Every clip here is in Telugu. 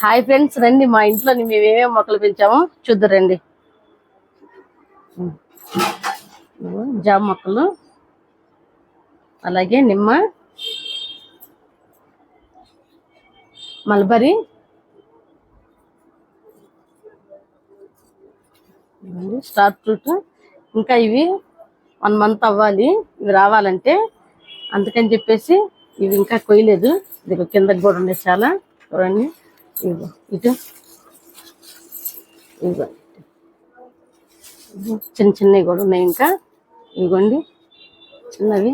హాయ్ ఫ్రెండ్స్ రండి మా ఇంట్లో మేము ఏమేమి మొక్కలు పెంచామో చూద్దరు రండి. జామ మొక్కలు అలాగే నిమ్మ మల్బరీ స్టార్ ఫ్రూట్ ఇంకా ఇవి వన్ మంత్ అవ్వాలి ఇవి రావాలంటే అందుకని చెప్పేసి ఇవి ఇంకా కొయ్యలేదు. ఇది కిందకి కూడా ఉన్నాయి చాలా. చూడండి. ఇదిగో ఇటు. ఇదిగో. చిన్న చిన్నవి కూడా ఉన్నాయి ఇంకా. ఇదిగోండి. చిన్నవి.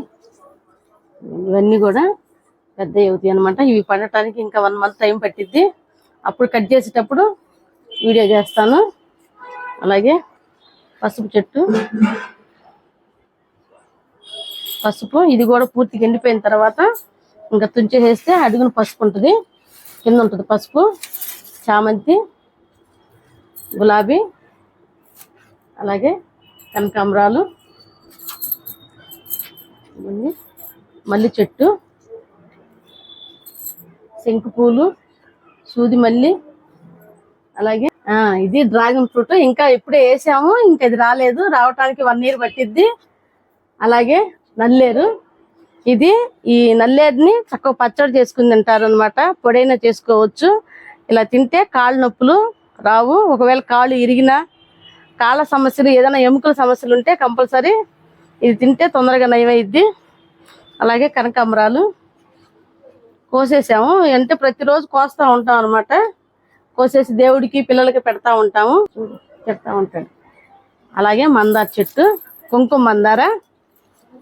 ఇవన్నీ కూడా పెద్ద అవుతాయి అనమాట ఇవి పడటానికి ఇంకా వన్ మంత్ టైం పట్టిద్ది. అప్పుడు కట్ చేసేటప్పుడు వీడియో చేస్తాను. అలాగే పసుపు చెట్టు. పసుపు ఇది కూడా పూర్తిగా ఎండిపోయిన తర్వాత ఇంకా తుంచేసేస్తే అడుగున పసుపు ఉంటుంది. కింద ఉంటుంది పసుపు చామంతి గులాబీ అలాగే కనకాంబరాలు మల్లి చెట్టు శంకు పూలు సూది మల్లి అలాగే ఇది డ్రాగన్ ఫ్రూట్. ఇంకా ఇప్పుడే వేసాము ఇంకా ఇది రాలేదు. రావటానికి వన్ ఇయర్ పట్టిద్ది. అలాగే నల్లేరు. ఇది ఈ నల్లేదిని చక్కగా పచ్చడి చేసుకుని తింటారు అనమాట పొడైనా చేసుకోవచ్చు. ఇలా తింటే కాళ్ళు నొప్పులు రావు. ఒకవేళ కాళ్ళు ఇరిగినా కాళ్ళ సమస్యలు ఏదైనా ఎముకల సమస్యలు ఉంటే కంపల్సరీ ఇది తింటే తొందరగా నయమైద్ది. అలాగే కనకాంబరాలు కోసేసాము. అంటే ప్రతిరోజు కోస్తా ఉంటాం అనమాట కోసేసి దేవుడికి పిల్లలకి పెడతా ఉంటాము. చూడు, పెడతా ఉంటాడు. అలాగే మందార చెట్టు కుంకుమ మందార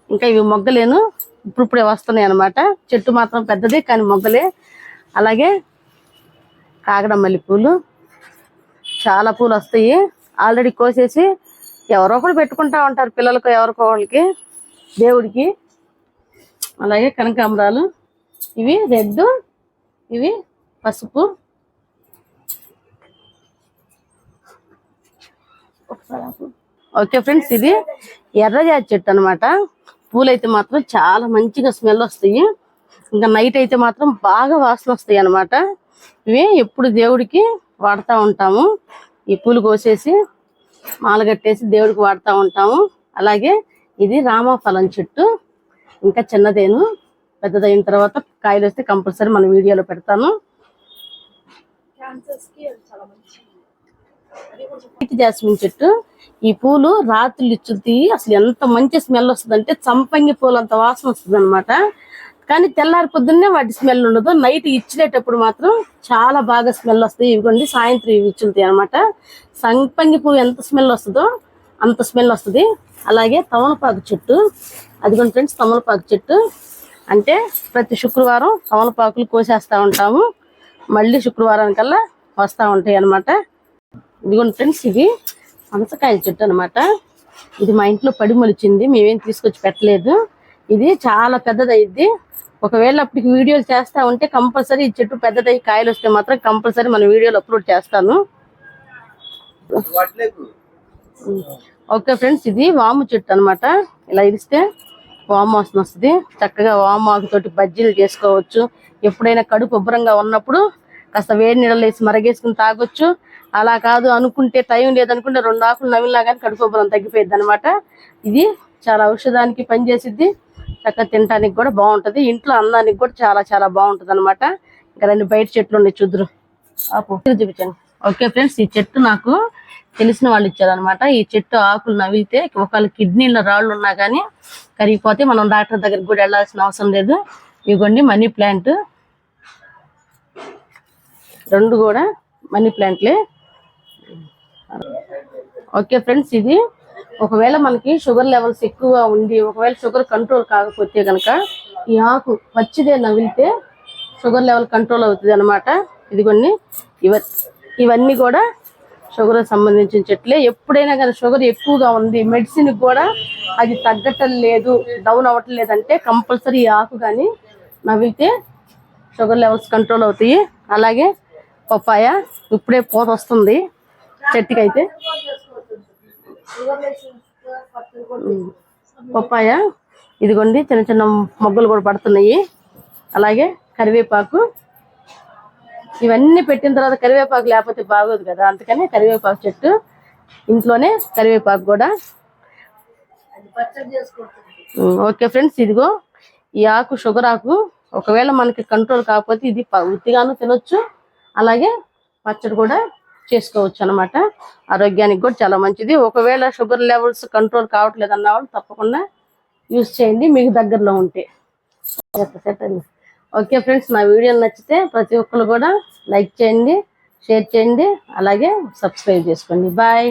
ఇంకా ఇవి మొగ్గలేను. ఇప్పుడిప్పుడే వస్తున్నాయి అనమాట చెట్టు మాత్రం పెద్దది కానీ మొగ్గలే. అలాగే కాగడ మల్లి పూలు చాలా పూలు వస్తాయి. ఆల్రెడీ కోసేసి ఎవరో ఒకరు పెట్టుకుంటా ఉంటారు పిల్లలకు ఎవరికో వాళ్ళకి దేవుడికి. అలాగే కనకాంబరాలు. ఇవి రెడ్ ఇవి పసుపు. ఓకే ఫ్రెండ్స్ ఇది ఎర్రజాతి చెట్టు అనమాట పూలైతే మాత్రం చాలా మంచిగా స్మెల్ వస్తాయి. ఇంకా నైట్ అయితే మాత్రం బాగా వాసన వస్తాయి అన్నమాట. ఇవి ఎప్పుడు దేవుడికి వాడుతూ ఉంటాము. ఈ పూలు కోసేసి మాల కట్టేసి దేవుడికి వాడుతూ ఉంటాము. అలాగే ఇది రామఫలం చెట్టు. ఇంకా చిన్నదేను. పెద్దదైన తర్వాత కాయలు వస్తే కంపల్సరీ మన వీడియోలో పెడతాను. జాస్మిన్ చెట్టు ఈ పూలు రాత్రులు ఇచ్చుద్ది అసలు ఎంత మంచి స్మెల్ వస్తుంది అంటే చంపంగి పూలు అంత వాసన వస్తుంది అనమాట కానీ తెల్లారి పొద్దున్నే వాటి స్మెల్ ఉండదు. నైట్ ఇచ్చినేటప్పుడు మాత్రం చాలా బాగా స్మెల్ వస్తాయి. ఇవిగోండి సాయంత్రం ఇవి ఇచ్చులుతాయి అనమాట సంపంగి పువ్వు ఎంత స్మెల్ వస్తుందో అంత స్మెల్ వస్తుంది. అలాగే తమలపాకు చెట్టు అదిగోండి ఫ్రెండ్స్ తమలపాకు చెట్టు. అంటే ప్రతి శుక్రవారం తమలపాకులు కోసేస్తూ ఉంటాము. మళ్ళీ శుక్రవారం కల్లా వస్తూ ఉంటాయి అన్నమాట. ఇదిగోండి ఫ్రెండ్స్ ఇది పనసకాయల చెట్టు అన్నమాట. ఇది మా ఇంట్లో పడి మొలిచింది మేమేం తీసుకొచ్చి పెట్టలేదు. ఇది చాలా పెద్దదైద్ది ఒకవేళ అప్పటికి వీడియోలు చేస్తా ఉంటే కంపల్సరీ ఈ చెట్టు పెద్దదై కాయలు వస్తే మాత్రం కంపల్సరీ మన వీడియోలు అప్లోడ్ చేస్తాను. ఓకే ఫ్రెండ్స్ ఇది వాము చెట్టు అన్నమాట. ఇలా ఇరిస్తే వామ్ వాసన వస్తుంది. చక్కగా వాము ఆకుతోటి బజ్జీలు చేసుకోవచ్చు. ఎప్పుడైనా కడుపు ఉబ్బరంగా ఉన్నప్పుడు కాస్త వేడి నీళ్ళలో వేసి మరగేసుకుని తాగొచ్చు. అలా కాదు అనుకుంటే టైం లేదనుకుంటే రెండు ఆకులు నవ్వినా కానీ కడుపు తగ్గిపోయింది అనమాట ఇది చాలా ఔషధానికి పనిచేసిద్ది. చక్కగా తినడానికి కూడా బాగుంటుంది. ఇంట్లో అన్నానికి కూడా చాలా చాలా బాగుంటుంది అనమాట ఇంకా రెండు బయట చెట్లు ఉన్నాయి చూద్దరు. చూపించండి. ఓకే ఫ్రెండ్స్ ఈ చెట్టు నాకు తెలిసిన వాళ్ళు ఇచ్చారనమాట ఈ చెట్టు ఆకులు నవ్వితే ఒకవేళ కిడ్నీలో రాళ్ళు ఉన్నా కానీ కరిగిపోతే మనం డాక్టర్ దగ్గరికి కూడా వెళ్ళాల్సిన అవసరం లేదు. ఇదిగోండి మనీ ప్లాంట్. రెండు కూడా మనీ ప్లాంట్లే. ఓకే ఫ్రెండ్స్ ఇది ఒకవేళ మనకి షుగర్ లెవెల్స్ ఎక్కువగా ఉండి ఒకవేళ షుగర్ కంట్రోల్ కాకపోతే కనుక ఈ ఆకు పచ్చిదే నవిలితే షుగర్ లెవెల్ కంట్రోల్ అవుతుంది అనమాట ఇదిగోండి ఇవ ఇవన్నీ కూడా షుగర్ సంబంధించిన చెట్లే. ఎప్పుడైనా కానీ షుగర్ ఎక్కువగా ఉంది మెడిసిన్ కూడా అది తగ్గటం లేదు డౌన్ అవ్వటం లేదంటే కంపల్సరీ ఆకు కానీ నవ్వితే షుగర్ లెవెల్స్ కంట్రోల్ అవుతాయి. అలాగే పప్పాయ ఇప్పుడే పూత వస్తుంది చెట్టుకి అయితే. పప్పాయ ఇదిగోండి చిన్న చిన్న మొగ్గలు కూడా పడుతున్నాయి. అలాగే కరివేపాకు. ఇవన్నీ పెట్టిన తర్వాత కరివేపాకు లేకపోతే బాగోదు కదా అందుకని కరివేపాకు చెట్టు. ఇంట్లోనే కరివేపాకు కూడా. ఓకే ఫ్రెండ్స్ ఇదిగో ఈ ఆకు షుగర్ ఆకు. ఒకవేళ మనకి కంట్రోల్ కాకపోతే ఇది ఉత్తిగాను తినొచ్చు. అలాగే పచ్చడి కూడా చేసుకోవచ్చు అన్నమాట ఆరోగ్యానికి కూడా చాలా మంచిది. ఒకవేళ షుగర్ లెవెల్స్ కంట్రోల్ కావట్లేదు అన్న వాళ్ళు తప్పకుండా యూస్ చేయండి. మీకు దగ్గరలో ఉంటే. ఓకే ఫ్రెండ్స్ నా వీడియో నచ్చితే ప్రతి ఒక్కరు కూడా లైక్ చేయండి షేర్ చేయండి అలాగే సబ్స్క్రైబ్ చేసుకోండి. బాయ్.